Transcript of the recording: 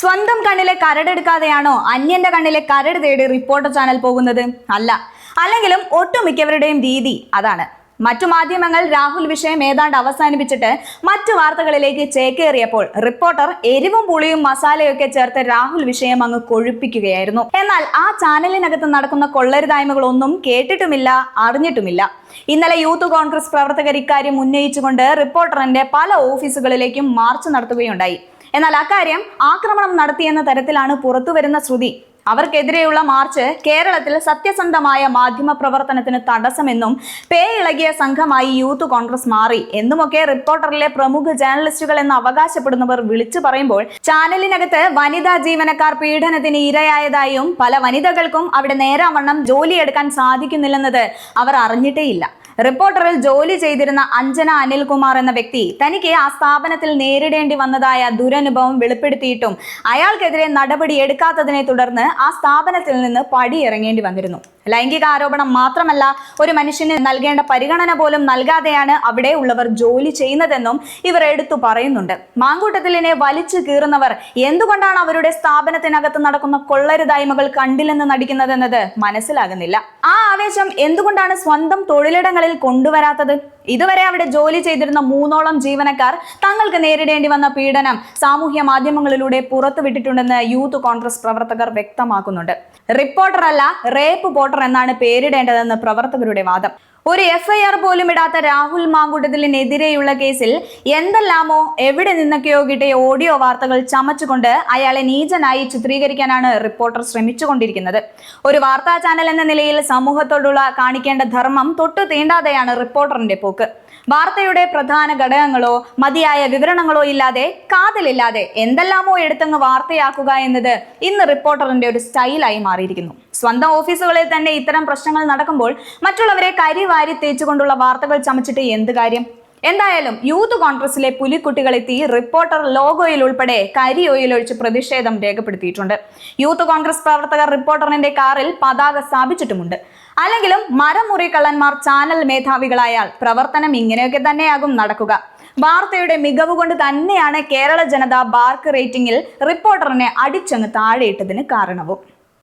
സ്വന്തം കണ്ണിലെ കരടെടുക്കാതെയാണോ അന്യന്റെ കണ്ണിലെ കരട് തേടി റിപ്പോർട്ടർ ചാനൽ പോകുന്നത്? അല്ല. അല്ലെങ്കിലും ഒട്ടുമിക്കവരുടെയും രീതി അതാണ്. മറ്റു മാധ്യമങ്ങൾ രാഹുൽ വിഷയം ഏതാണ്ട് അവസാനിപ്പിച്ചിട്ട് മറ്റു വാർത്തകളിലേക്ക് ചേക്കേറിയപ്പോൾ റിപ്പോർട്ടർ എരിവും പുളിയും മസാലയൊക്കെ ചേർത്ത് രാഹുൽ വിഷയം അങ്ങ് കൊഴുപ്പിക്കുകയായിരുന്നു. എന്നാൽ ആ ചാനലിനകത്ത് നടക്കുന്ന കൊള്ളരുതായ്മകളൊന്നും കേട്ടിട്ടുമില്ല അറിഞ്ഞിട്ടുമില്ല. ഇന്നലെ യൂത്ത് കോൺഗ്രസ് പ്രവർത്തകർ ഇക്കാര്യം ഉന്നയിച്ചുകൊണ്ട് റിപ്പോർട്ടറിന്റെ പല ഓഫീസുകളിലേക്കും മാർച്ച് നടത്തുകയുണ്ടായി. എന്നാൽ അക്കാര്യം ആക്രമണം നടത്തിയെന്ന തരത്തിലാണ് പുറത്തുവരുന്ന ശ്രുതി. അവർക്കെതിരെയുള്ള മാർച്ച് കേരളത്തിൽ സത്യസന്ധമായ മാധ്യമ പ്രവർത്തനത്തിന് തടസ്സമെന്നും പേ ഇളകിയ സംഘമായി യൂത്ത് കോൺഗ്രസ് മാറി. എന്നുമൊക്കെ റിപ്പോർട്ടറിലെ പ്രമുഖ ജേർണലിസ്റ്റുകൾ എന്ന് അവകാശപ്പെടുന്നവർ വിളിച്ചു പറയുമ്പോൾ ചാനലിനകത്ത് വനിതാ ജീവനക്കാർ പീഡനത്തിന് ഇരയായതായും പല വനിതകൾക്കും അവിടെ നേരാവണ്ണം ജോലിയെടുക്കാൻ സാധിക്കുന്നില്ലെന്നത് അവർ അറിഞ്ഞിട്ടേയില്ല. റിപ്പോർട്ടറിൽ ജോലി ചെയ്തിരുന്ന അഞ്ജന അനിൽകുമാർ എന്ന വ്യക്തി തനിക്ക് ആ സ്ഥാപനത്തിൽ നേരിടേണ്ടി വന്നതായ ദുരനുഭവം വെളിപ്പെടുത്തിയിട്ടും അയാൾക്കെതിരെ നടപടി എടുക്കാത്തതിനെ തുടർന്ന് ആ സ്ഥാപനത്തിൽ നിന്ന് പടിയിറങ്ങേണ്ടി വന്നിരുന്നു. ലൈംഗിക ആരോപണം മാത്രമല്ല ഒരു മനുഷ്യന് നൽകേണ്ട പരിഗണന പോലും നൽകാതെയാണ് അവിടെ ഉള്ളവർ ജോലി ചെയ്യുന്നതെന്നും ഇവർ എടുത്തു പറയുന്നുണ്ട്. മാങ്കൂട്ടത്തിലിനെ വലിച്ചു കീറുന്നവർ എന്തുകൊണ്ടാണ് അവരുടെ സ്ഥാപനത്തിനകത്ത് നടക്കുന്ന കൊള്ളരുതായ്മകൾ കണ്ടില്ലെന്ന് നടിക്കുന്നതെന്നത് മനസ്സിലാകുന്നില്ല. ആ ആവേശം എന്തുകൊണ്ടാണ് സ്വന്തം തൊഴിലിടങ്ങളിൽ കൊണ്ടുവരാത്തത്? ഇതുവരെ അവിടെ ജോലി ചെയ്തിരുന്ന മൂന്നോളം ജീവനക്കാർ തങ്ങൾക്ക് നേരിടേണ്ടി വന്ന പീഡനം സാമൂഹ്യ മാധ്യമങ്ങളിലൂടെ പുറത്തുവിട്ടിട്ടുണ്ടെന്ന് യൂത്ത് കോൺഗ്രസ് പ്രവർത്തകർ വ്യക്തമാക്കുന്നുണ്ട്. റിപ്പോർട്ടർ അല്ല റേപ്പ് പോർട്ടർ എന്നാണ് പേരിടേണ്ടതെന്ന് പ്രവർത്തകരുടെ വാദം. ഒരു എഫ്ഐആർ പോലും ഇടാത്ത രാഹുൽ മാങ്കുട്ടത്തിലിനെതിരെയുള്ള കേസിൽ എന്തെല്ലാമോ എവിടെ നിന്നൊക്കെയോ കിട്ടിയ ഓഡിയോ വാർത്തകൾ ചമച്ചുകൊണ്ട് അയാളെ നീചനായി ചിത്രീകരിക്കാനാണ് റിപ്പോർട്ടർ ശ്രമിച്ചുകൊണ്ടിരിക്കുന്നത്. ഒരു വാർത്താ ചാനൽ എന്ന നിലയിൽ സമൂഹത്തോടുള്ള കാണിക്കേണ്ട ധർമ്മം തൊട്ടു തീണ്ടാതെയാണ് റിപ്പോർട്ടറിന്റെ പോക്ക്. വാർത്തയുടെ പ്രധാന ഘടകങ്ങളോ മതിയായ വിവരണങ്ങളോ ഇല്ലാതെ കാതലില്ലാതെ എന്തെല്ലാമോ എടുത്തങ്ങ് വാർത്തയാക്കുക എന്നത് ഇന്ന് റിപ്പോർട്ടറിന്റെ ഒരു സ്റ്റൈലായി മാറിയിരിക്കുന്നു. സ്വന്തം ഓഫീസുകളിൽ തന്നെ ഇത്തരം പ്രശ്നങ്ങൾ നടക്കുമ്പോൾ മറ്റുള്ളവരെ കരി വാരി തേച്ചുകൊണ്ടുള്ള വാർത്തകൾ ചമച്ചിട്ട് എന്ത് കാര്യം? എന്തായാലും യൂത്ത് കോൺഗ്രസിലെ പുലിക്കുട്ടികളെത്തി റിപ്പോർട്ടർ ലോഗോയിൽ ഉൾപ്പെടെ കരി ഒഴിച്ച് പ്രതിഷേധം രേഖപ്പെടുത്തിയിട്ടുണ്ട്. യൂത്ത് കോൺഗ്രസ് പ്രവർത്തകർ റിപ്പോർട്ടറിന്റെ കാറിൽ പതാക സ്ഥാപിച്ചിട്ടുമുണ്ട്. അല്ലെങ്കിലും മരമുറി കള്ളന്മാർ ചാനൽ മേധാവികളായാൽ പ്രവർത്തനം ഇങ്ങനെയൊക്കെ തന്നെയാകും നടക്കുക. വാർത്തയുടെ മികവ് കൊണ്ട് തന്നെയാണ് കേരള ജനത ബാർക്ക് റേറ്റിംഗിൽ റിപ്പോർട്ടറിനെ അടിച്ചങ്ങ് താഴെയിട്ടതിന് കാരണവും.